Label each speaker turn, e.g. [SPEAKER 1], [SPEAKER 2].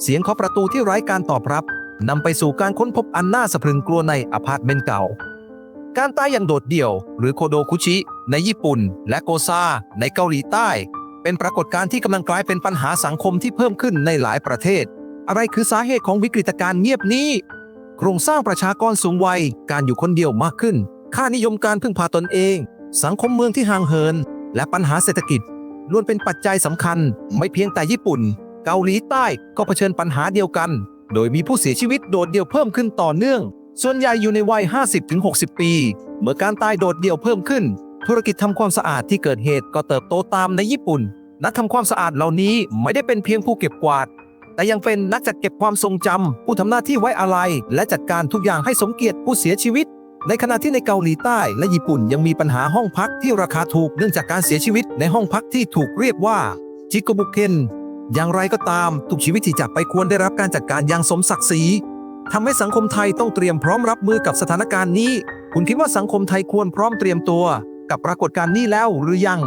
[SPEAKER 1] เสียงเคาะประตูที่ไร้การตอบรับนำไปสู่การค้นพบอันน่าสะพรึงกลัวในอพาร์ตเมนต์เก่า การตายอย่างโดดเดี่ยว หรือโคโดคุชิ ในญี่ปุ่น และโกซาในเกาหลีใต้ เป็นปรากฏการณ์ที่กำลังกลายเป็นปัญหาสังคมที่เพิ่มขึ้นในหลายประเทศ อะไรคือสาเหตุของวิกฤตการณ์เงียบนี้ โครงสร้างประชากรสูงวัย การอยู่คนเดียวมากขึ้น ค่านิยมการพึ่งพาตนเอง สังคมเมืองที่ห่างเหิน และปัญหาเศรษฐกิจล้วนเป็นปัจจัยสำคัญ ไม่เพียงแต่ญี่ปุ่น เกาหลีใต้ก็เผชิญปัญหาเดียวกัน โดยมีผู้เสียชีวิตโดดเดี่ยวเพิ่มขึ้นต่อเนื่อง ส่วนใหญ่อยู่ในวัย 50-60 ปี เมื่อการตายโดดเดี่ยวเพิ่มขึ้น ธุรกิจทำความสะอาดที่เกิดเหตุก็เติบโตตามในญี่ปุ่น นักทำความสะอาดเหล่านี้ไม่ได้เป็นเพียงผู้เก็บกวาด แต่ยังเป็นนักจัดเก็บความทรงจำผู้ทำหน้าที่ไว้อาลัยและจัดการทุกอย่างให้สมเกียรติผู้เสียชีวิตในขณะที่ในเกาหลีใต้และญี่ปุ่นยังมีปัญหาห้องพักที่ราคาถูกเนื่องจากการเสียชีวิตในห้องพักที่ถูกเรียกว่า จิโกบุเคน อย่างไรก็ตามทุกชีวิตที่จากไปควรได้รับการจัดการอย่างสมศักดิ์ศรีทำให้สังคมไทยต้องเตรียมพร้อมรับมือกับสถานการณ์นี้ คุณคิดว่าสังคมไทยควรพร้อมเตรียมตัว กับปรากฏการณ์นี้แล้วหรือยัง